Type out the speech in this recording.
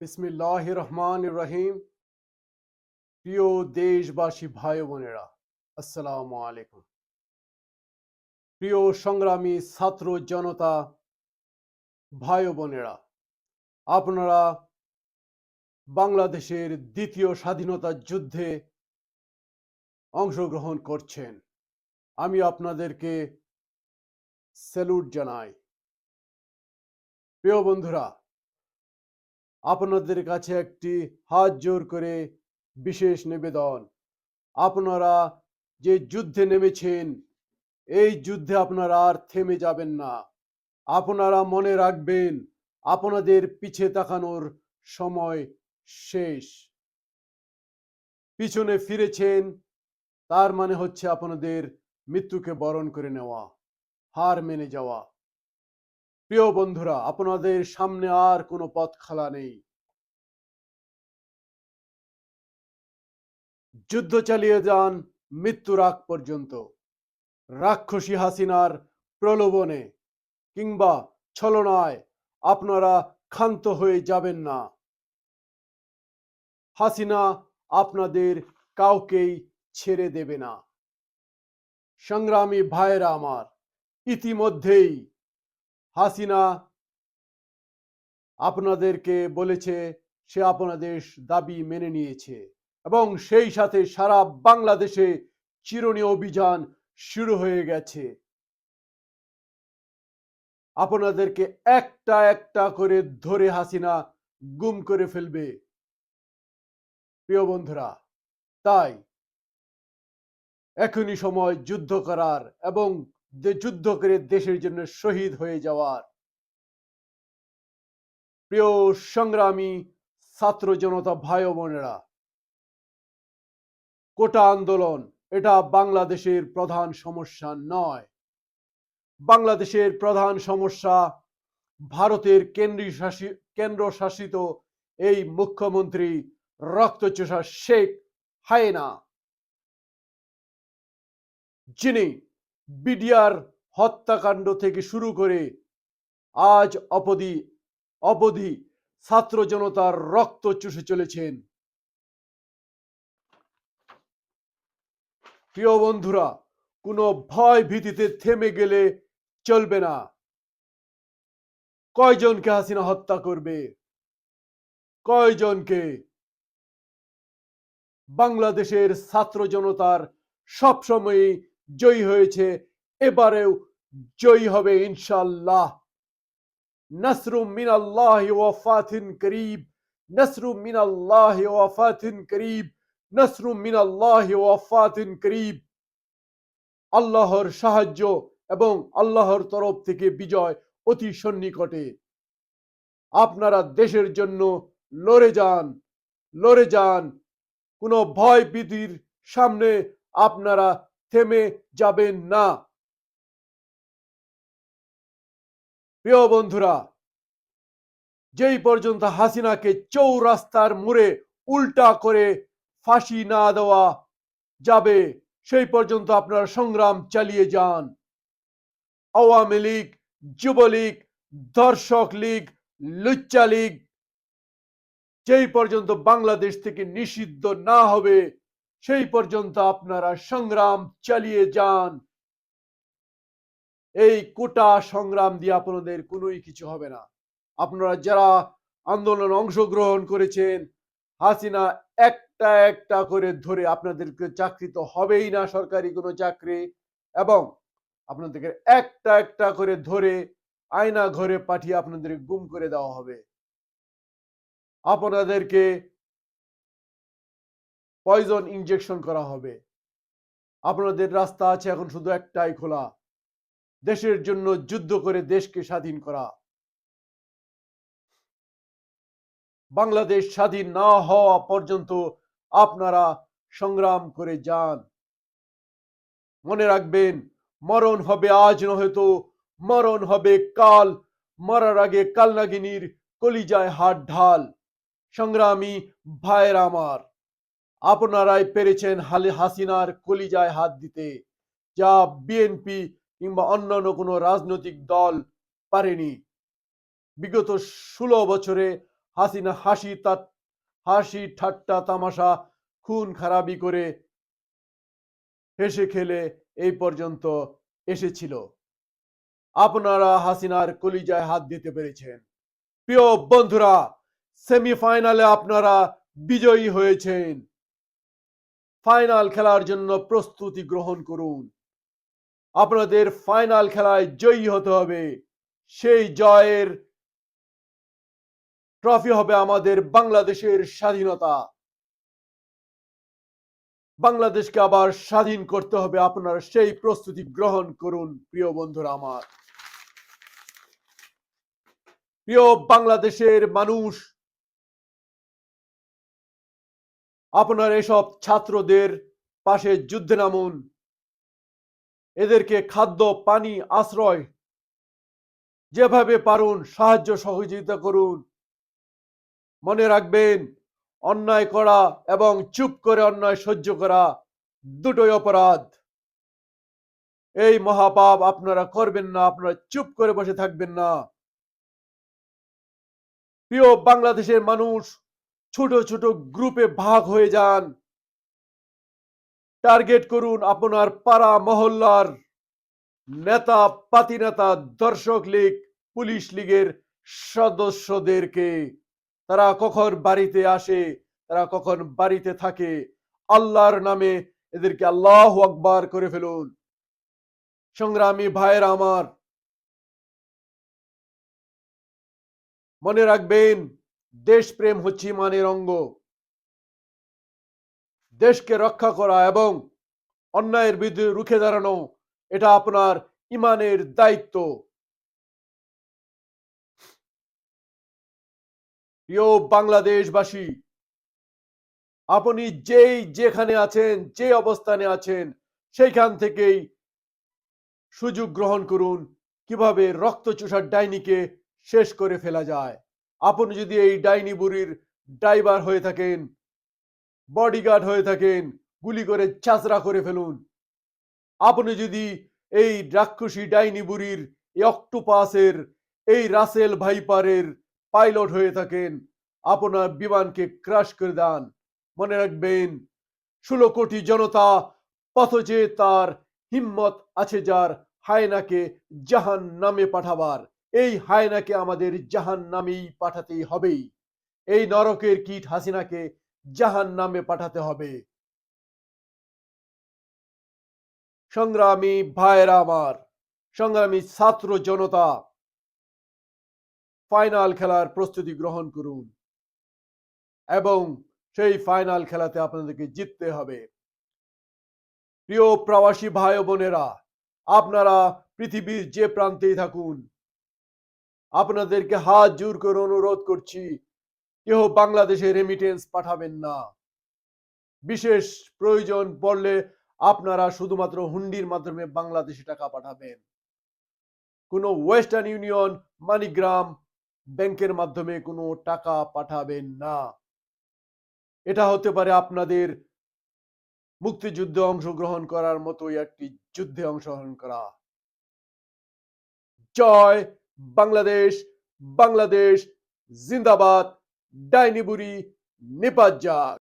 বিসমিল্লাহ রহমান রহিম প্রিয় দেশবাসী, ভাই বোনেরা, আসসালামু আলাইকুম। প্রিয় সংগ্রামী ছাত্র জনতা, ভাই বোনেরা, আপনারা বাংলাদেশের দ্বিতীয় স্বাধীনতা যুদ্ধে অংশগ্রহণ করছেন। আমি আপনাদেরকে স্যালুট জানাই। প্রিয় বন্ধুরা আপনাদের কাছে একটি হাত জোর করে বিশেষ নিবেদন। আপনারা যে যুদ্ধে নেমেছেন, এই যুদ্ধে আপনারা আর থেমে যাবেন না। আপনারা মনে রাখবেন, আপনাদের পিছে তাকানোর সময় শেষ। পিছনে ফিরেছেন, তার মানে হচ্ছে আপনাদের মৃত্যুকে বরণ করে নেওয়া, হার মেনে যাওয়া। প্রিয় বন্ধুরা, আপনাদের সামনে আর কোনো পথ খালা নেই। যুদ্ধ চালিয়ে যান মৃত্যুর আগ পর্যন্ত। রাক্ষসী হাসিনার প্রলোভনে কিংবা ছলনায় আপনারা ক্ষান্ত হয়ে যাবেন না। হাসিনা আপনাদের কাউকেই ছেড়ে দেবে না। সংগ্রামী ভাইয়েরা আমার, ইতিমধ্যেই হাসিনা আপনাদেরকে বলেছে, সে আপনাদের দাবি মেনে নিয়েছে এবং সেই সাথে সারা বাংলাদেশে চিরুনি অভিযান শুরু হয়ে গেছে। আপনাদেরকে একটা একটা করে ধরে হাসিনা গুম করে ফেলবে। প্রিয় বন্ধুরা, তাই এখনই সময় যুদ্ধ করার এবং যুদ্ধ করে দেশের জন্য শহীদ হয়ে যাওয়ার। প্রিয় সংগ্রামী ছাত্র জনতা ভাই বোনেরা, কোটা আন্দোলন এটা বাংলাদেশের প্রধান সমস্যা নয়। বাংলাদেশের প্রধান সমস্যা ভারতের কেন্দ্রীয় কেন্দ্র শাসিত এই মুখ্যমন্ত্রী রক্তচোষা শেখ হায়না, যিনি বিডিআর হত্যাকাণ্ড থেকে শুরু করে আজ অবধি অবধি ছাত্র জনতার রক্ত চুষে চলেছেন। প্রিয় বন্ধুরা, কোনো ভয় ভীতিতে থেমে গেলে চলবে না। কয়জনকে হাসিনা হত্যা করবে? কয়জনকে? বাংলাদেশের ছাত্র জনতার সবসময়ই জয়ী হয়েছে, এবারেও জয়ী হবে ইনশাল্লাহ নসরু মিনাল্লাহ ওয়াফাতিন করিব, নসরু মিনাল্লাহ ওয়াফাতিন করিব, নসরু মিনাল্লাহ ওয়াফাতিন করিব। আল্লাহর সাহায্য এবং আল্লাহর তরফ থেকে বিজয় অতি সন্নিকটে। আপনারা দেশের জন্য লড়ে যান লড়ে যান। কোনো ভয় ভীতির সামনে আপনারা থেমে যাবেন না। প্রিয় বন্ধুরা, যেই পর্যন্ত হাসিনাকে চৌরাস্তার মুড়ে উল্টা করে ফাঁসি না দেওয়া যাবে, সেই পর্যন্ত আপনারা সংগ্রাম চালিয়ে যান। আওয়ামী লীগ, যুবলীগ, দর্শক লীগ, লুচ্চা লীগ, যেই পর্যন্ত বাংলাদেশ থেকে নিষিদ্ধ না হবে সেই পর্যন্ত আপনারা সংগ্রাম চালিয়ে যান। এই কোটা সংগ্রাম দিয়ে আপনাদের কোনোই কিছু হবে না। আপনারা যারা আন্দোলন অংশগ্রহণ করেছেন, হাসিনা একটা একটা করে ধরে আপনাদেরকে চাকরি তো হবেই না সরকারি কোনো চাকরি এবং আপনাদেরকে একটা একটা করে ধরে আয়না ঘরে পাঠিয়ে আপনাদের গুম করে দেওয়া হবে। আপনাদেরকে পয়জন ইনজেকশন করা হবে। আপনাদের রাস্তা আছে এখন শুধু একটাই খোলা। দেশের জন্য যুদ্ধ করে দেশকে স্বাধীন করা। বাংলাদেশ স্বাধীন না হওয়া পর্যন্ত আপনারা সংগ্রাম করে যান। মনে রাখবেন, মরণ হবে আজ নয়তো, মরণ হবে কাল। মরার আগে কালনাগিনীর কলিজায় হাত ঢাল। সংগ্রামী ভাইয়ের আমার। আপনারাই পেরেছেন হালে হাসিনার কলিজায় হাত দিতে, যা বিএনপি কিংবা অন্যান্য কোনো রাজনৈতিক দল পারেনি। বিগত ষোলো বছরে হাসিনা হাসি তা হাসি ঠাট্টা তামাশা খুন খারাপি করে হেসে খেলে এই পর্যন্ত এসেছিল। আপনারা হাসিনার কলিজায় হাত দিতে পেরেছেন। প্রিয় বন্ধুরা, সেমিফাইনালে আপনারা বিজয়ী হয়েছেন। ফাইনাল খেলার জন্য প্রস্তুতি গ্রহণ করুন। আপনাদের ফাইনাল খেলায় জয়ী হতে হবে। সেই জয়ের ট্রফি হবে আমাদের বাংলাদেশের স্বাধীনতা। বাংলাদেশকে আবার স্বাধীন করতে হবে আপনারা সেই প্রস্তুতি গ্রহণ করুন, প্রিয় বন্ধুরা আমার। প্রিয় বাংলাদেশের মানুষ আপনার এসব ছাত্রদের পাশে যুদ্ধে নামুন। এদেরকে খাদ্য, পানি, আশ্রয় যেভাবে পারুন সাহায্য সহযোগিতা করুন। মনে রাখবেন, অন্যায় করা এবং চুপ করে অন্যায় সহ্য করা দুটোই অপরাধ। এই মহাপাপ আপনারা করবেন না, আপনারা চুপ করে বসে থাকবেন না। প্রিয় বাংলাদেশের মানুষ ছোট ছোট গ্রুপে ভাগ হয়ে যান। টার্গেট করুন আপনার পাড়া মহল্লার নেতা পাতি নেতা দর্শক লীগ, পুলিশ লীগের সদস্যদেরকে। তারা কখন বাড়িতে আসে, তারা কখন বাড়িতে থাকে, আল্লাহর নামে এদেরকে আল্লাহ আকবার করে ফেলুন। সংগ্রামী ভাইয়ের আমার, মনে রাখবেন দেশপ্রেম হচ্ছে ইমানের অঙ্গ। দেশকে রক্ষা করা এবং অন্যায়ের বিরুদ্ধে রুখে দাঁড়ানো, এটা আপনার ইমানের দায়িত্ব। প্রিয় বাংলাদেশবাসী, আপনি যেই যেখানে আছেন, যে অবস্থানে আছেন, সেইখান থেকেই সুযোগ গ্রহণ করুন। কীভাবে রক্তচোষার ডাইনিকে শেষ করে ফেলা যায়? আপনি যদি এই ডাইনি বুড়ির ড্রাইভার হয়ে থাকেন, বডিগার্ড হয়ে থাকেন, গুলি করে চাচরা করে ফেলুন। আপনি যদি এই রাক্ষসী ডাইনি বুড়ির এই অক্টোপাসের, এই রাসেল ভাইপারের পাইলট হয়ে থাকেন, আপনার বিমানকে ক্রাশ করে দেন। মনে রাখবেন, ষোলো কোটি জনতা পথজে তার হিম্মত আছে যার হায়নাকে জাহান নামে পাঠাবার। এই হায়নাকে আমাদের জাহান নামেই পাঠাতেই হবেই এই নরকের কীট হাসিনাকে জাহান নামে পাঠাতে হবে। সংগ্রামী ভাইরা আমার, সংগ্রামী ছাত্র জনতা, ফাইনাল খেলার প্রস্তুতি গ্রহণ করুন এবং সেই ফাইনাল খেলাতে আপনাদেরকে জিততে হবে। প্রিয় প্রবাসী ভাই বোনেরা, আপনারা পৃথিবীর যে প্রান্তেই থাকুন আপনাদেরকে হাত জোর করে অনুরোধ করছি কেউ বাংলাদেশে রেমিটেন্স পাঠাবেন না। বিশেষ প্রয়োজন পড়লে আপনারা শুধুমাত্র হুন্ডির মাধ্যমে বাংলাদেশে টাকা পাঠাবেন। কোনো ওয়েস্টার্ন ইউনিয়ন, মানিগ্রাম ব্যাংকের মাধ্যমে কোনো টাকা পাঠাবেন না। এটা হতে পারে আপনাদের মুক্তিযুদ্ধে অংশগ্রহণ করার মতোই একটি যুদ্ধে অংশগ্রহণ করা। জয় বাংলাদেশ বাংলাদেশ জিন্দাবাদ ডাইনিবুরি যাক।